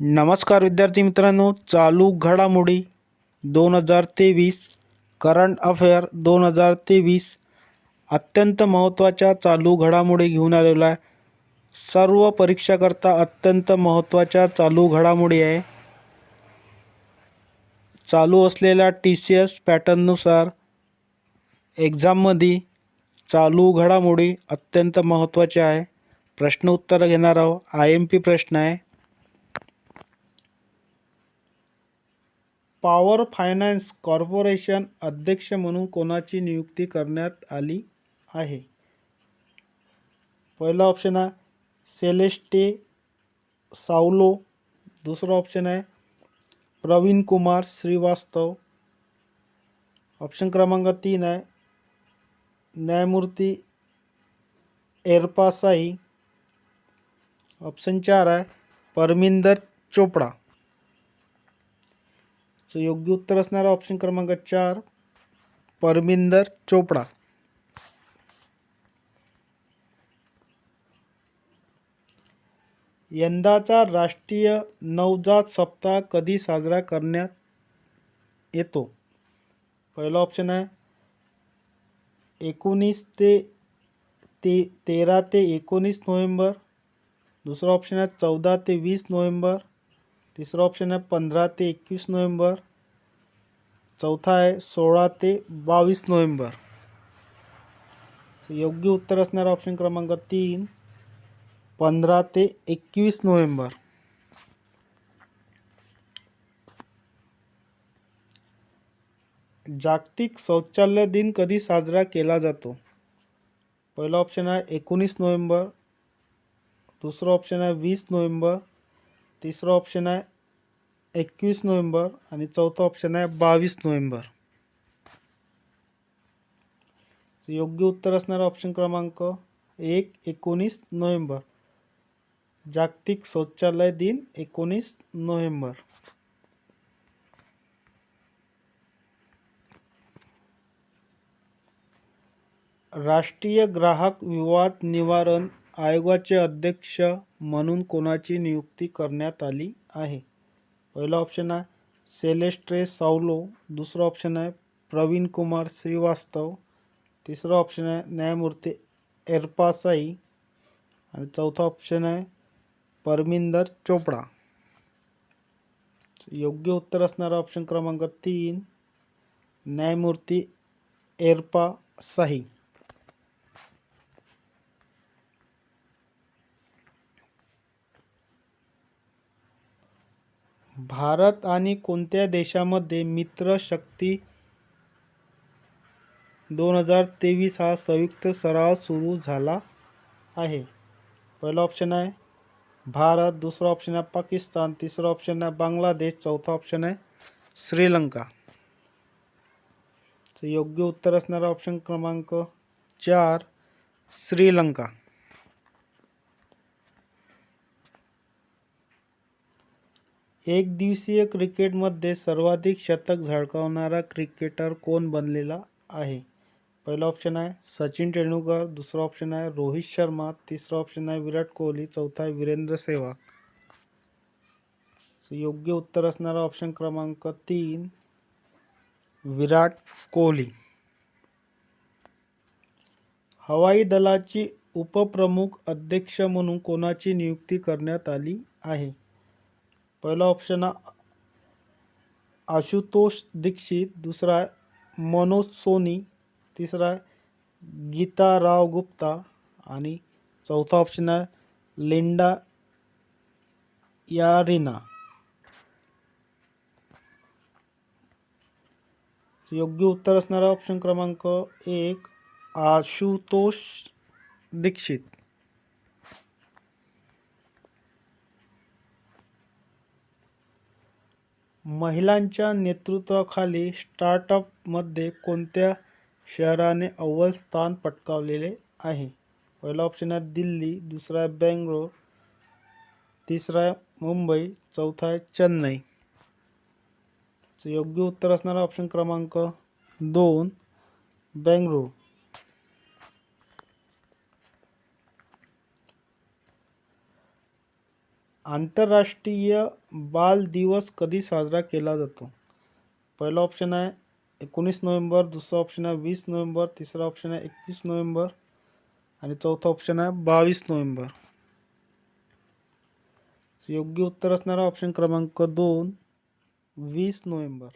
नमस्कार विद्यार्थी मित्रांनो चालू घडामोडी दोन हजार तेवीस करंट अफेअर दोन हजार तेवीस अत्यंत महत्त्वाच्या चालू घडामोडी घेऊन आलेलो आहे. सर्व परीक्षाकरता अत्यंत महत्त्वाच्या चालू घडामोडी आहे. चालू असलेल्या टी सी एस पॅटर्ननुसार एक्झाममध्ये चालू घडामोडी अत्यंत महत्त्वाच्या आहे. प्रश्न उत्तर घेणार आहोत. आय एम पी प्रश्न आहे. पॉवर फायनान्स कॉर्पोरेशन अध्यक्ष म्हणून कोणाची नियुक्ती करण्यात आली आहे? पहिला ऑप्शन आहे सेलेस्टे सावलो दुसरा ऑप्शन आहे प्रवीण कुमार श्रीवास्तव. ऑप्शन क्रमांक तीन आहे न्यायमूर्ती एरपासाई. ऑप्शन चार आहे परमिंदर चोपडा. सो योग्य उत्तर असणारा ऑप्शन क्रमांक चार परमिंदर चोपडा. यंदाचा राष्ट्रीय नवजात सप्ताह कधी साजरा करण्यात येतो? पहिला ऑप्शन आहे एकोणीस ते ते तेरा ते एकोणीस नोव्हेंबर. दुसरा ऑप्शन आहे चौदा ते वीस नोव्हेंबर. तिसरा ऑप्शन है पंद्रह ते एकवीस नोव्हेंबर. चौथा आहे सोळा ते बावीस नोव्हेंबर. योग्य उत्तर ऑप्शन क्रमांक तीन पंधरा ते एकवीस नोव्हेंबर. जागतिक शौचालय दिन कधी साजरा केला जातो? पहिला ऑप्शन आहे एकोणीस नोव्हेंबर. दुसरा ऑप्शन आहे वीस नोव्हेंबर. तिसरा ऑप्शन आहे एकवीस नोव्हेंबर आणि चौथा ऑप्शन आहे बावीस नोव्हेंबर. योग्य उत्तर असणारा ऑप्शन क्रमांक एक एकोणीस नोव्हेंबर. जागतिक शौचालय दिन एकोणीस नोव्हेंबर. राष्ट्रीय ग्राहक विवाद निवारण आयोगाचे अध्यक्ष म्हणून कोणाची नियुक्ती करण्यात आली आहे? पहिला ऑप्शन आहे सेलेस्ट्रे सावलो दुसरा ऑप्शन आहे प्रवीण कुमार श्रीवास्तव तिसरा ऑप्शन आहे न्यायमूर्ती एरपा साई आणि चौथा ऑप्शन आहे परमिंदर चोपडा. योग्य उत्तर असणारा ऑप्शन क्रमांक तीन न्यायमूर्ती एरपा साई. भारत आणि कोणत्या देशामध्ये मित्र शक्ती दोन हजार तेवीस हा संयुक्त सराव सुरू झाला आहे? पहिला ऑप्शन आहे भारत दुसरा ऑप्शन आहे पाकिस्तान तिसरा ऑप्शन आहे बांगलादेश चौथा ऑप्शन आहे श्रीलंका. योग्य उत्तर असणारा ऑप्शन क्रमांक चार श्रीलंका. एक दिवसीय क्रिकेटमध्ये सर्वाधिक शतक झळकावणारा क्रिकेटर कोण बनलेला आहे? पहिला ऑप्शन आहे सचिन तेंडुलकर दुसरा ऑप्शन आहे रोहित शर्मा तिसरा ऑप्शन आहे विराट कोहली चौथा आहे वीरेंद्र सेहवाग. योग्य उत्तर असणारा ऑप्शन क्रमांक तीन विराट कोहली. हवाई दलाची उपप्रमुख अध्यक्ष म्हणून कोणाची नियुक्ती करण्यात आली आहे? पहिला ऑप्शन आहे आशुतोष दीक्षित दुसरा आहे मनोज सोनी तिसरा आहे गीता राव गुप्ता आणि चौथा ऑप्शन आहे लिंडा यारिना. योग्य उत्तर असणारा ऑप्शन क्रमांक एक आशुतोष दीक्षित. महिलांच्या नेतृत्वाखाली स्टार्टअपमध्ये कोणत्या शहराने अव्वल स्थान पटकावलेले आहे? पहिला ऑप्शन आहे दिल्ली दुसरा आहे बेंगलोर तिसरा आहे मुंबई चौथा आहे चेन्नई. योग्य उत्तर असणारा ऑप्शन क्रमांक दोन बेंगलोर. आंतरराष्ट्रीय बाल दिवस कधी साजरा केला जातो? पहिला ऑप्शन आहे एकोणीस नोव्हेंबर दुसरा ऑप्शन आहे वीस नोव्हेंबर तिसरा ऑप्शन आहे एकवीस नोव्हेंबर आणि चौथा ऑप्शन आहे बावीस नोव्हेंबर. योग्य उत्तर असणारा ऑप्शन क्रमांक दोन वीस नोव्हेंबर.